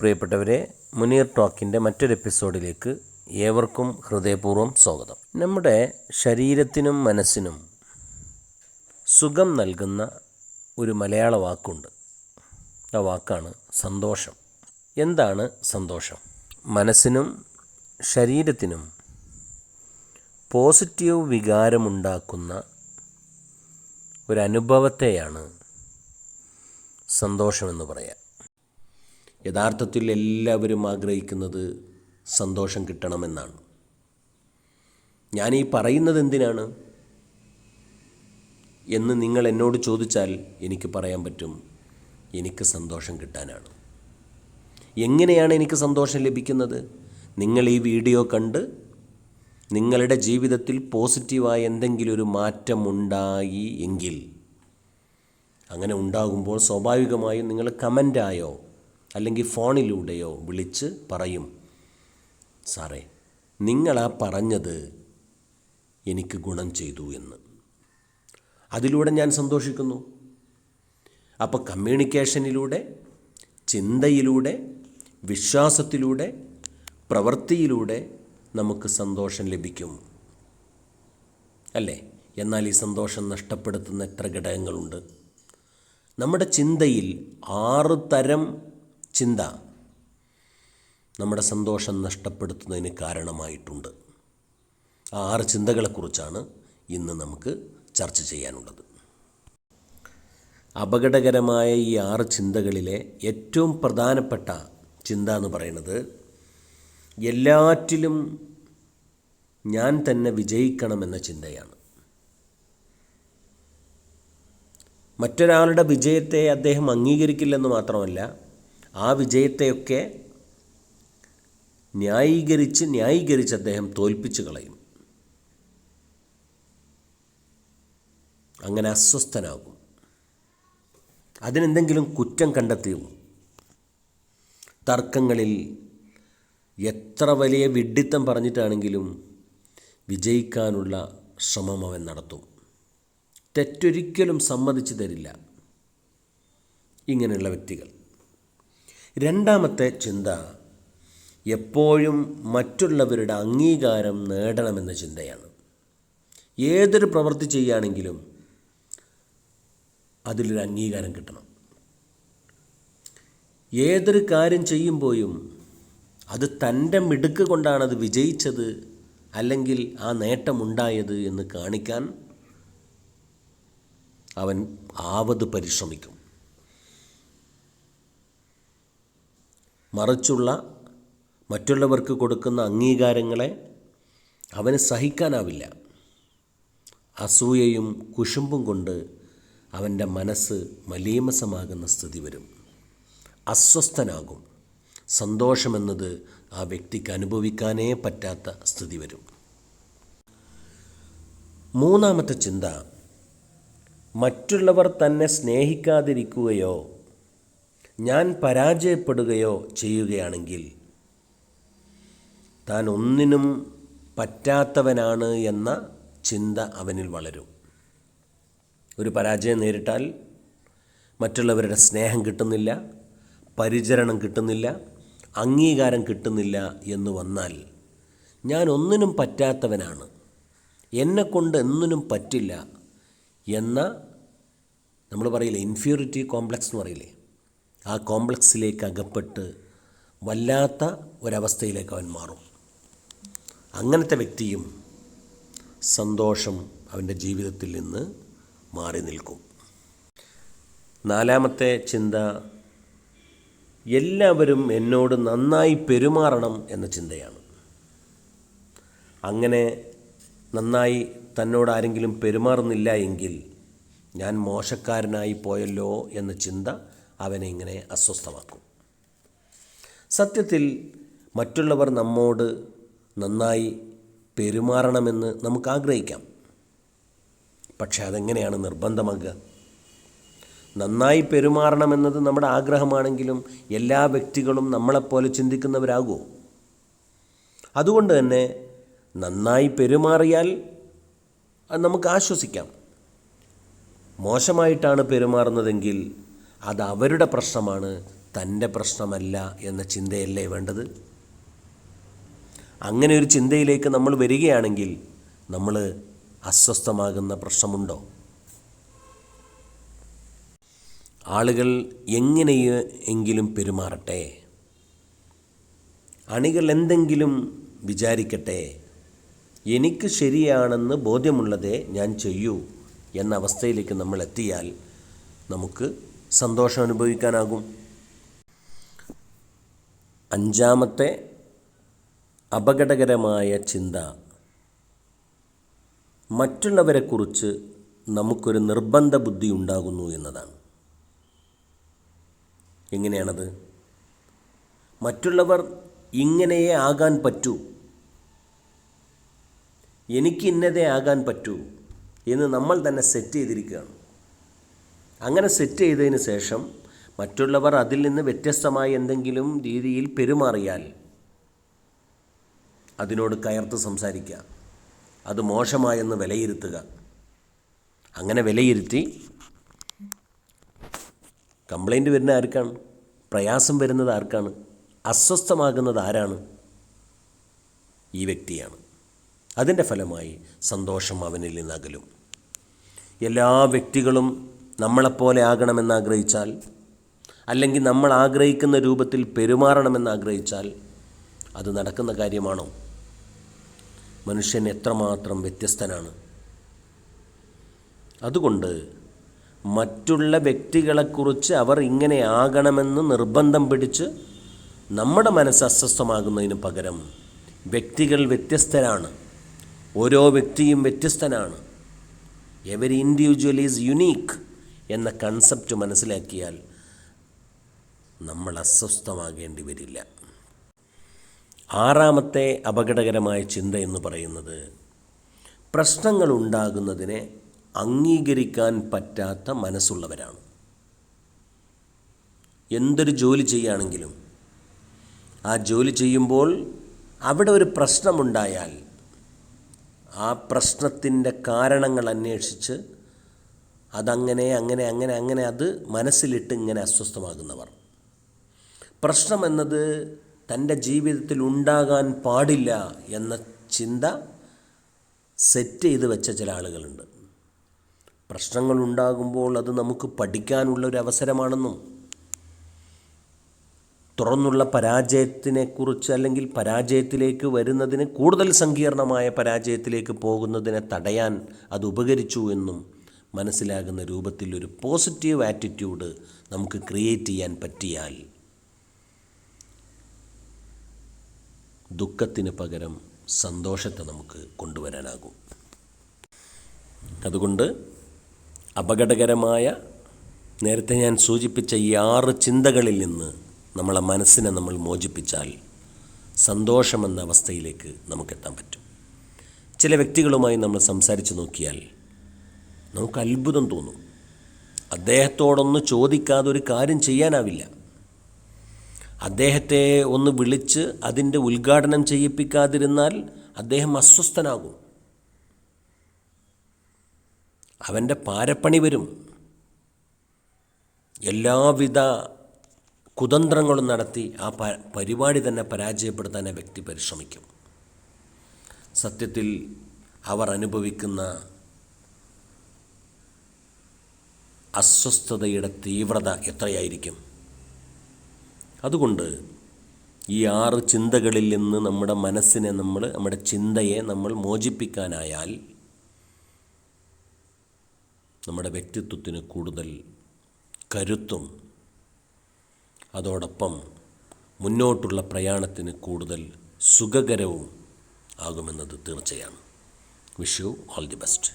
പ്രിയപ്പെട്ടവരെ മുനീർ ടോക്കിന്റെ മറ്റൊരു എപ്പിസോഡിലേക്ക് ഏവർക്കും ഹൃദയപൂർവം സ്വാഗതം. നമ്മുടെ ശരീരത്തിനും മനസ്സിനും സുഖം നൽകുന്ന ഒരു മലയാള വാക്കുണ്ട്. ആ വാക്കാണ് സന്തോഷം. എന്താണ് സന്തോഷം? മനസ്സിനും ശരീരത്തിനും പോസിറ്റീവ് വികാരമുണ്ടാക്കുന്ന ഒരനുഭവത്തെയാണ് സന്തോഷമെന്ന് പറയാം. യഥാർത്ഥത്തിൽ എല്ലാവരും ആഗ്രഹിക്കുന്നത് സന്തോഷം കിട്ടണമെന്നാണ്. ഈ പറയുന്നത് എന്തിനാണ്? എന്ന് നിങ്ങൾ എന്നോട് ചോദിച്ചാൽ എനിക്ക് പറയാൻ പറ്റും എനിക്ക് സന്തോഷം കിട്ടാനാണ്. എങ്ങനെയാണ് എനിക്ക് സന്തോഷം ലഭിക്കുന്നത്? നിങ്ങൾ ഈ വീഡിയോ കണ്ട് നിങ്ങളുടെ ജീവിതത്തിൽ പോസിറ്റീവായ എന്തെങ്കിലും ഒരു മാറ്റമുണ്ടായി എങ്കിൽ അങ്ങനെ ഉണ്ടാകുമ്പോൾ സ്വാഭാവികമായും നിങ്ങൾ കമന്റായോ? അല്ലെങ്കിൽ ഫോണിലൂടെയോ വിളിച്ച് പറയും സാറേ നിങ്ങളാ പറഞ്ഞത് എനിക്ക് ഗുണം ചെയ്തു എന്ന്. അതിലൂടെ ഞാൻ സന്തോഷിക്കുന്നു. അപ്പോൾ കമ്മ്യൂണിക്കേഷനിലൂടെ ചിന്തയിലൂടെ വിശ്വാസത്തിലൂടെ പ്രവൃത്തിയിലൂടെ നമുക്ക് സന്തോഷം ലഭിക്കും. അല്ലേ? എന്നാൽ ഈ സന്തോഷം നഷ്ടപ്പെടുത്തുന്ന എത്ര ഘടകങ്ങളുണ്ട്? നമ്മുടെ ചിന്തയിൽ ആറ് തരം ചിന്ത നമ്മുടെ സന്തോഷം നഷ്ടപ്പെടുത്തുന്നതിന് കാരണമായിട്ടുണ്ട്. ആ ആറ് ചിന്തകളെക്കുറിച്ചാണ് ഇന്ന് നമുക്ക് ചർച്ച ചെയ്യാനുള്ളത്. അപകടകരമായ ഈ ആറ് ചിന്തകളിലെ ഏറ്റവും പ്രധാനപ്പെട്ട ചിന്ത എന്ന് പറയുന്നത് എല്ലാറ്റിലും ഞാൻ തന്നെ വിജയിക്കണമെന്ന ചിന്തയാണ്. മറ്റൊരാളുടെ വിജയത്തെ അദ്ദേഹം അംഗീകരിക്കില്ലെന്ന് മാത്രമല്ല ആ വിജയത്തെയൊക്കെ ന്യായീകരിച്ച് ന്യായീകരിച്ച് അദ്ദേഹം തോൽപ്പിച്ചു കളയും. അങ്ങനെ അസ്വസ്ഥനാകും. അതിനെന്തെങ്കിലും കുറ്റം കണ്ടെത്തിയും? തർക്കങ്ങളിൽ എത്ര വലിയ വിഡ്ഢിത്തം പറഞ്ഞിട്ടാണെങ്കിലും വിജയിക്കാനുള്ള ശ്രമം അവൻ നടത്തും. തെറ്റൊരിക്കലും സമ്മതിച്ചു തരില്ല ഇങ്ങനെയുള്ള വ്യക്തികൾ. രണ്ടാമത്തെ ചിന്ത എപ്പോഴും മറ്റുള്ളവരുടെ അംഗീകാരം നേടണമെന്ന ചിന്തയാണ്. ഏതൊരു പ്രവൃത്തി ചെയ്യുകയാണെങ്കിലും അതിലൊരു അംഗീകാരം കിട്ടണം. ഏതൊരു കാര്യം ചെയ്യുമ്പോഴും അത് തന്റെ മിടുക്ക് കൊണ്ടാണ് അത് വിജയിച്ചത് അല്ലെങ്കിൽ ആ നേട്ടമുണ്ടായത് എന്ന് കാണിക്കാൻ അവൻ ആവത് പരിശ്രമിക്കും. മറിച്ചുള്ള മറ്റുള്ളവർക്ക് കൊടുക്കുന്ന അംഗീകാരങ്ങളെ അവന് സഹിക്കാനാവില്ല. അസൂയയും കുശുമ്പും കൊണ്ട് അവന്റെ മനസ്സ് മലീമസമാകുന്ന സ്ഥിതി വരും. അസ്വസ്ഥനാകും. സന്തോഷമെന്നത് ആ വ്യക്തിക്ക് അനുഭവിക്കാനേ പറ്റാത്ത സ്ഥിതി വരും. മൂന്നാമത്തെ ചിന്ത മറ്റുള്ളവർ തന്നെ സ്നേഹിക്കാതിരിക്കുകയോ ഞാൻ പരാജയപ്പെടുകയോ ചെയ്യുകയാണെങ്കിൽ താൻ ഒന്നിനും പറ്റാത്തവനാണ് എന്ന ചിന്ത അവനിൽ വളരും. ഒരു പരാജയം നേരിട്ടാൽ മറ്റുള്ളവരുടെ സ്നേഹം കിട്ടുന്നില്ല പരിചരണം കിട്ടുന്നില്ല അംഗീകാരം കിട്ടുന്നില്ല എന്ന് വന്നാൽ ഞാൻ ഒന്നിനും പറ്റാത്തവനാണ് എന്നെക്കൊണ്ട് എന്നിനും പറ്റില്ല എന്ന നമ്മൾ പറയില്ലേ ഇൻഫ്യൂരിറ്റി കോംപ്ലക്സ് എന്ന് പറയില്ലേ? ആ കോംപ്ലക്സിലേക്ക് അകപ്പെട്ട് വല്ലാത്ത ഒരവസ്ഥയിലേക്ക് അവൻ മാറും. അങ്ങനത്തെ വ്യക്തിയും സന്തോഷം അവന്റെ ജീവിതത്തിൽ നിന്ന് മാറി നിൽക്കും. നാലാമത്തെ ചിന്ത എല്ലാവരും എന്നോട് നന്നായി പെരുമാറണം എന്ന ചിന്തയാണ്. അങ്ങനെ നന്നായി തന്നോട് ആരെങ്കിലും പെരുമാറുന്നില്ല എങ്കിൽ ഞാൻ മോശക്കാരനായി പോയല്ലോ എന്ന ചിന്ത അവനെ ഇങ്ങനെ അസ്വസ്ഥമാക്കും. സത്യത്തിൽ മറ്റുള്ളവർ നമ്മോട് നന്നായി പെരുമാറണമെന്ന് നമുക്ക് ആഗ്രഹിക്കാം. പക്ഷെ അതെങ്ങനെയാണ് നിർബന്ധമാകുക? നന്നായി പെരുമാറണമെന്നത് നമ്മുടെ ആഗ്രഹമാണെങ്കിലും എല്ലാ വ്യക്തികളും നമ്മളെപ്പോലെ ചിന്തിക്കുന്നവരാകുമോ അതുകൊണ്ട് തന്നെ നന്നായി പെരുമാറിയാൽ നമുക്ക് ആശ്വസിക്കാം. മോശമായിട്ടാണ് പെരുമാറുന്നതെങ്കിൽ അത് അവരുടെ പ്രശ്നമാണ് തന്റെ പ്രശ്നമല്ല എന്ന ചിന്തയല്ലേ വേണ്ടത്? അങ്ങനെ ഒരു ചിന്തയിലേക്ക് നമ്മൾ വരികയാണെങ്കിൽ നമ്മൾ അസ്വസ്ഥമാകുന്ന പ്രശ്നമുണ്ടോ? ആളുകൾ എങ്ങനെ എങ്കിലും പെരുമാറട്ടെ? അണികൾ എന്തെങ്കിലും വിചാരിക്കട്ടെ? എനിക്ക് ശരിയാണെന്ന് ബോധ്യമുള്ളതേ ഞാൻ ചെയ്യൂ എന്ന അവസ്ഥയിലേക്ക് നമ്മൾ എത്തിയാൽ നമുക്ക് സന്തോഷം അനുഭവിക്കാനാകും. അഞ്ചാമത്തെ അപകടകരമായ ചിന്ത. മറ്റുള്ളവരെക്കുറിച്ച് നമുക്കൊരു നിർബന്ധ ബുദ്ധി ഉണ്ടാകുന്നു എന്നതാണ്. എങ്ങനെയാണത്? മറ്റുള്ളവർ ഇങ്ങനെയേ ആകാൻ പറ്റൂ. എനിക്ക് ഇന്നതേ ആകാൻ പറ്റൂ എന്ന് നമ്മൾ തന്നെ സെറ്റ് ചെയ്തിരിക്കുകയാണ്. അങ്ങനെ സെറ്റ് ചെയ്തതിന് ശേഷം മറ്റുള്ളവർ അതിൽ നിന്ന് വ്യത്യസ്തമായ എന്തെങ്കിലും രീതിയിൽ പെരുമാറിയാൽ അതിനോട് കയർത്ത് സംസാരിക്കുക. അത് മോശമായെന്ന് വിലയിരുത്തുക. അങ്ങനെ വിലയിരുത്തി കംപ്ലൈന്റ് വരുന്ന ആർക്കാണ്? പ്രയാസം വരുന്നത് ആർക്കാണ്? അസ്വസ്ഥമാകുന്നത് ആരാണ്? ഈ വ്യക്തിയാണ്. അതിന്റെ ഫലമായി സന്തോഷം അവനിൽ നിന്നകലും എല്ലാ വ്യക്തികളും നമ്മളെപ്പോലെ ആകണമെന്ന് ആഗ്രഹിച്ചാൽ അല്ലെങ്കിൽ നമ്മൾ ആഗ്രഹിക്കുന്ന രൂപത്തിൽ പെരുമാറണമെന്ന് ആഗ്രഹിച്ചാൽ അത് നടക്കുന്ന കാര്യമാണോ? മനുഷ്യൻ എത്രമാത്രം വ്യത്യസ്തനാണ്. അതുകൊണ്ട് മറ്റുള്ള വ്യക്തികളെക്കുറിച്ച് അവർ ഇങ്ങനെ ആകണമെന്ന് നിർബന്ധം പിടിച്ച് നമ്മുടെ മനസ്സ് അസ്വസ്ഥമാകുന്നതിന് പകരം വ്യക്തികൾ വ്യത്യസ്തരാണ്. ഓരോ വ്യക്തിയും വ്യത്യസ്തനാണ്. എവരി ഇൻഡിവിജ്വൽ ഈസ് യുനീക്ക് എന്ന കൺസെപ്റ്റ് മനസ്സിലാക്കിയാൽ നമ്മൾ അസ്വസ്ഥമാകേണ്ടി വരില്ല. ആറാമത്തെ അപകടകരമായ ചിന്ത എന്ന് പറയുന്നത് പ്രശ്നങ്ങൾ ഉണ്ടാകുന്നതിനെ അംഗീകരിക്കാൻ പറ്റാത്ത മനസ്സുള്ളവരാണ്. എന്തൊരു ജോലി ചെയ്യുകയാണെങ്കിലും ആ ജോലി ചെയ്യുമ്പോൾ അവിടെ ഒരു പ്രശ്നമുണ്ടായാൽ ആ പ്രശ്നത്തിന്റെ കാരണങ്ങൾ അന്വേഷിച്ച് അതങ്ങനെ അങ്ങനെ അങ്ങനെ അങ്ങനെ അത് മനസ്സിലിട്ട് ഇങ്ങനെ അസ്വസ്ഥമാകുന്നവർ. പ്രശ്നം എന്നത് തന്റെ ജീവിതത്തിൽ ഉണ്ടാകാൻ പാടില്ല എന്ന ചിന്ത സെറ്റ് ചെയ്ത് വെച്ച ചില ആളുകളുണ്ട്. പ്രശ്നങ്ങൾ ഉണ്ടാകുമ്പോൾ അത് നമുക്ക് പഠിക്കാനുള്ള ഒരു അവസരമാണെന്നും തുറന്നുള്ള പരാജയത്തിനെക്കുറിച്ച് അല്ലെങ്കിൽ പരാജയത്തിലേക്ക് വരുന്നതിന് കൂടുതൽ സങ്കീർണമായ പരാജയത്തിലേക്ക് പോകുന്നതിനെ തടയാൻ അത് ഉപകരിച്ചു എന്നും മനസ്സിലാകുന്ന രൂപത്തിൽ ഒരു പോസിറ്റീവ് ആറ്റിറ്റ്യൂഡ് നമുക്ക് ക്രിയേറ്റ് ചെയ്യാൻ പറ്റിയാൽ ദുഃഖത്തിന് പകരം സന്തോഷത്തെ നമുക്ക് കൊണ്ടുവരാനാകും. അതുകൊണ്ട് അപകടകരമായ നേരത്തെ ഞാൻ സൂചിപ്പിച്ച ഈ ആറ് ചിന്തകളിൽ നിന്ന് നമ്മളെ മനസ്സിനെ നമ്മൾ മോചിപ്പിച്ചാൽ സന്തോഷമെന്ന അവസ്ഥയിലേക്ക് നമുക്കെത്താൻ പറ്റും. ചില വ്യക്തികളുമായി നമ്മൾ സംസാരിച്ച് നോക്കിയാൽ നമുക്ക് അത്ഭുതം തോന്നും. അദ്ദേഹത്തോടൊന്ന് ചോദിക്കാതെ ഒരു കാര്യം ചെയ്യാനാവില്ല. അദ്ദേഹത്തെ ഒന്ന് വിളിച്ച് അതിന്റെ ഉദ്ഘാടനം ചെയ്യിപ്പിക്കാതിരുന്നാൽ അദ്ദേഹം അസ്വസ്ഥനാകും. അവന്റെ പാരപ്പണി വരും. എല്ലാവിധ കുതന്ത്രങ്ങളും നടത്തി ആ പരിപാടി തന്നെ പരാജയപ്പെടുത്താൻ ആ വ്യക്തി പരിശ്രമിക്കും. സത്യത്തിൽ അവർ അനുഭവിക്കുന്ന അസ്വസ്ഥതയുടെ തീവ്രത എത്രയായിരിക്കും? അതുകൊണ്ട് ഈ ആറ് ചിന്തകളിൽ നിന്ന് നമ്മുടെ മനസ്സിനെ നമ്മൾ നമ്മുടെ ചിന്തയെ നമ്മൾ മോചിപ്പിക്കാനായാൽ നമ്മുടെ വ്യക്തിത്വത്തിന് കൂടുതൽ കരുത്തും അതോടൊപ്പം മുന്നോട്ടുള്ള പ്രയാണത്തിന് കൂടുതൽ സുഖകരവും ആകുമെന്നത് തീർച്ചയാണ്. Wish you all the best